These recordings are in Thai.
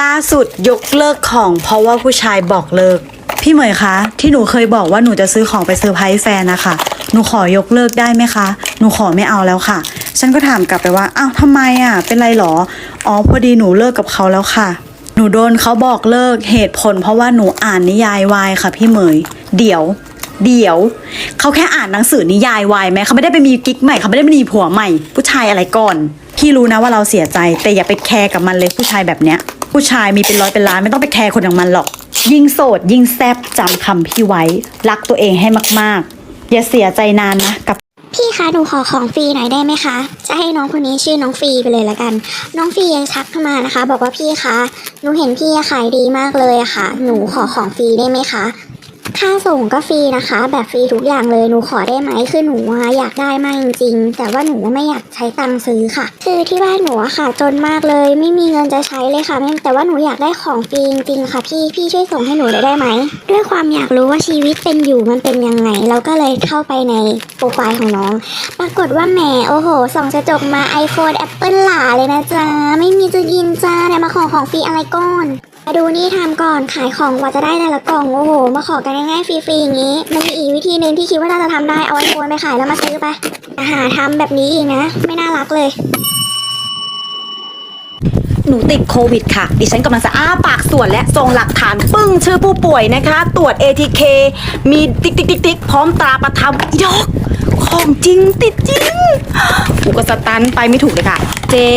ล่าสุดยกเลิกของเพราะว่าผู้ชายบอกเลิก พี่เหมยคะ ที่หนูเคยบอกว่าหนูจะซื้อของไปเซอร์ไพรส์แฟนนะคะหนูขอยกเลิกได้ไหมคะ หนูขอไม่เอาแล้วค่ะ ฉันก็ถามกลับไปว่าอ้าวทำไมอะ เป็นไรหรอ อ๋อพอดีหนูเลิกกับเขาแล้วค่ะ หนูโดนเขาบอกเลิกเหตุผล เพราะว่าหนูอ่านนิยายวายค่ะ พี่เหมย เดี๋ยว เดี๋ยวเขาแค่อ่านหนังสือนิยายวายไหมเขาไม่ได้ไปมีกิ๊กใหม่เขาไม่ได้ไปมีผัวใหม่ ผู้ชายอะไรก่อน พี่รู้นะว่าเราเสียใจ แต่อย่าไปแคร์กับมันเลยผู้ชายแบบเนี้ย ผู้ชายมีเป็นร้อยเป็นล้านไม่ต้องไปแคร์คนอย่างมันหรอก ยิ่งโสด ยิ่งแซบจำคำพี่ไว้ รักตัวเองให้มากๆ อย่าเสียใจนานนะกับพี่คะหนูขอของฟรีหน่อยได้ไหมคะ จะให้น้องคนนี้ชื่อน้องฟรีไปเลยละกัน น้องฟรียังชักเข้ามานะคะ บอกว่าพี่คะ หนูเห็นพี่ขายดีมากเลยอะค่ะ หนูขอของฟรีได้ไหมคะ ค่าส่งก็ฟรีนะคะ แบบฟรีทุกอย่างเลยหนูขอได้ไหมคือหนูอยากได้มากจริงๆแต่ว่าหนูไม่อยากใช้ตังค์ซื้อค่ะ คือที่บ้านหนูอะค่ะ จนมากเลย ไม่มีเงินจะใช้เลยค่ะแม่แต่ว่าหนูอยากได้ของฟรีจริงๆค่ะ พี่พี่ช่วยส่งให้หนูได้ได้ไหมด้วยความอยากรู้ว่าชีวิตเป็นอยู่มันเป็นยังไงเราก็เลยเข้าไปในโปรไฟล์ของน้อง ปรากฏว่าแหมโอ้โหส่องกระจกมา iPhone Apple หลาเลยนะจ๊ะไม่มีจะกินจ้าเนี่ยมาขอของฟรีอะไรก่อน ดูนี่ทำก่อนขายของกว่าจะได้แต่ละกล่องโอ้โหมาขอกันง่ายๆฟรีๆอย่างนี้ มันมีอีกวิธีหนึ่งที่คิดว่าน่าจะทำได้เอาไอโฟนไปขายแล้วมาซื้อไปหาทำแบบนี้อีกนะ ไม่น่ารักเลย หนูติดโควิดค่ะ ดิฉันกำลังจะอ้าปากส่วนและส่งหลักฐานปึ้งชื่อผู้ป่วยนะคะ ตรวจ ATK มีติ๊กติ๊กติ๊กติ๊กพร้อมตราประทับยกของจริงติดจริงกูก็สตันไปไม่ถูกเลยค่ะ เจ๊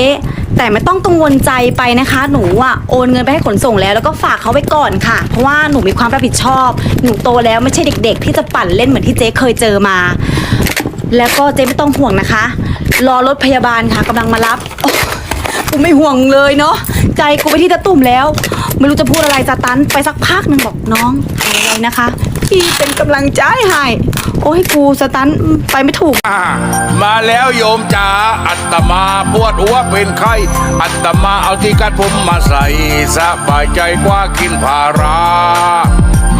แต่ไม่ต้องกังวลใจไปนะคะ หนูอะโอนเงินไปให้ขนส่งแล้วแล้วก็ฝากเขาไว้ก่อนค่ะ เพราะว่าหนูมีความรับผิดชอบ หนูโตแล้วไม่ใช่เด็ก ๆ ที่จะปั่นเล่นเหมือนที่เจ๊เคยเจอมา แล้วก็เจ๊ไม่ต้องห่วงนะคะ รอรถพยาบาลค่ะกำลังมารับกูไม่ห่วงเลยเนาะใจกูไปที่ตะตุ่มแล้ว ไม่รู้จะพูดอะไรจะตันไปสักพักหนึ่งบอกน้องอะไรนะคะ พี่เป็นกำลังใจให้ โอ้ยกูสตันไปไม่ถูก อ่ามาแล้วโยมจ๋าอัตมาปวดหัวเป็นไข้ อัตมาเอาที่กัดผมมาใส่สบายใจกว่ากินพารา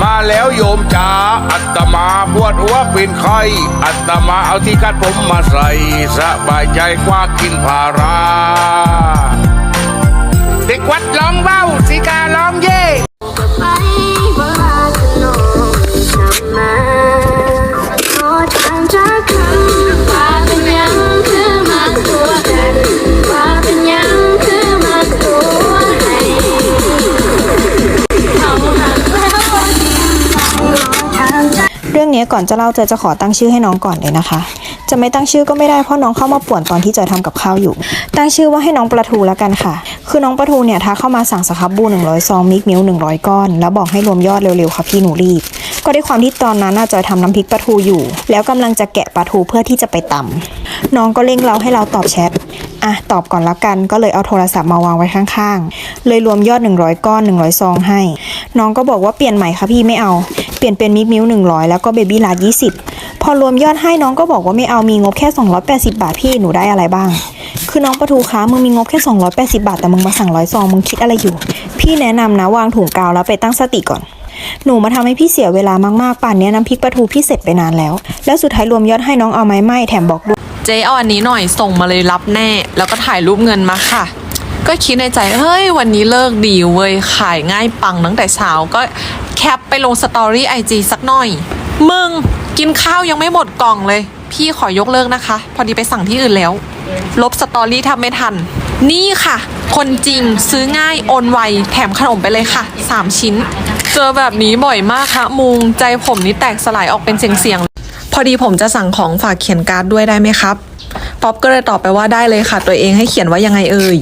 มาแล้วโยมจ๋าอัตมาปวดหัวเป็นไข้อัตมาเอาที่กัดผมมาใส่สบายใจกว่ากินพารา นี้ก่อนจะเล่าเจอจะขอตั้งชื่อให้น้องก่อนเลยนะคะ จะไม่ตั้งชื่อก็ไม่ได้เพราะน้องเข้ามาป่วนตอนที่เจอทำกับข้าวอยู่ ตั้งชื่อว่าให้น้องปลาทูแล้วกันค่ะ คือน้องปลาทูเนี่ยทักเข้ามาสั่งสครับบู100ซองมิกมิล100 ก้อน แล้วบอกให้รวมยอดเร็วๆค่ะพี่หนูรีบ ก็ด้วยความที่ตอนนั้นน่าจะทำน้ำพริกปลาทูอยู่ แล้วกำลังจะแกะปลาทูเพื่อที่จะไปตำน้องก็เร่งเราให้เราตอบแชทอะตอบก่อนและกันก็เลยเอาโทรศัพท์มาวางไว้ข้างๆ เลยรวมยอด 100 ก้อน 100 ซองให้ น้องก็บอกว่าเปลี่ยนใหม่ค่ะพี่ไม่เอา เปลี่ยนเป็นมิกมิว100แล้วก็เบบี้ลาด20พอรวมยอดให้น้องก็บอกว่าไม่เอามีงบแค่ 280 บาทพี่หนูได้อะไรบ้าง คือน้องประทูคะมึงมีงบแค่ 280 บาท แต่มึงมาสั่งร้อยซองมึงคิดอะไรอยู่ พี่แนะนำนะวางถุงกาวแล้วไปตั้งสติก่อน หนูมาทำให้พี่เสียเวลามากๆป่านเนี้น้ำพริกปลาทูพี่เสร็จไปนานแล้ว แล้วสุดท้ายรวมยอดให้น้องเอาไหมไหมแถมบอกด้วยเจ๊เอาอันนี้หน่อยส่งมาเลยรับแน่ แล้วก็ถ่ายรูปเงินมาค่ะ ก็คิดในใจเฮ้ยวันนี้เลิกดีเว้ยขายง่ายปังตั้งแต่เช้าก็แคปไปลงสตอรี่ไอจีสักหน่อย มึงกินข้าวยังไม่หมดกล่องเลย พี่ขอยกเลิกนะคะ พอดีไปสั่งที่อื่นแล้ว ลบสตอรี่ทำไม่ทัน นี่ค่ะ คนจริงซื้อง่ายโอนไวแถมขนมไปเลยค่ะ 3 ชิ้น เจอแบบนี้บ่อยมากค่ะมุงใจผมนี่แตกสลายออกเป็นเสียงๆพอดีผมจะสั่งของฝากเขียนการ์ดด้วยได้ไหมครับป๊อปก็เลยตอบไปว่าได้เลยค่ะ ตัวเองให้เขียนว่ายังไงเอ่ย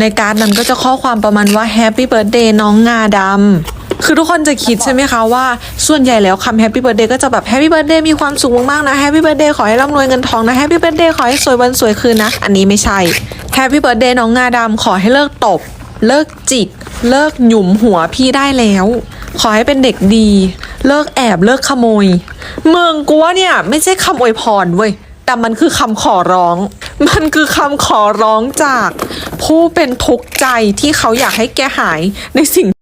ในการ์ดนั้นก็จะข้อความประมาณว่า Happy Birthday น้องงาดำ คือทุกคนจะคิดใช่ไหมคะว่า ส่วนใหญ่แล้วคำ Happy Birthday ก็จะแบบ Happy Birthday มีความสุขมากๆนะ Happy Birthday ขอให้ร่ำรวยเงินทองนะ Happy Birthday ขอให้สวยวันสวยคืนนะ อันนี้ไม่ใช่ Happy Birthday น้องงาดำขอให้เลิกตบ เลิกจิก เลิกหยุมหัวพี่ได้แล้ว ขอให้เป็นเด็กดี เลิกแอบเลิกขโมย เมืองกูว่าเนี่ยไม่ใช่คำอวยพรเว้ยแต่มันคือคำขอร้อง มันคือคำขอร้องจาก ผู้เป็นทุกข์ใจที่เขาอยากให้แกหายในสิ่ง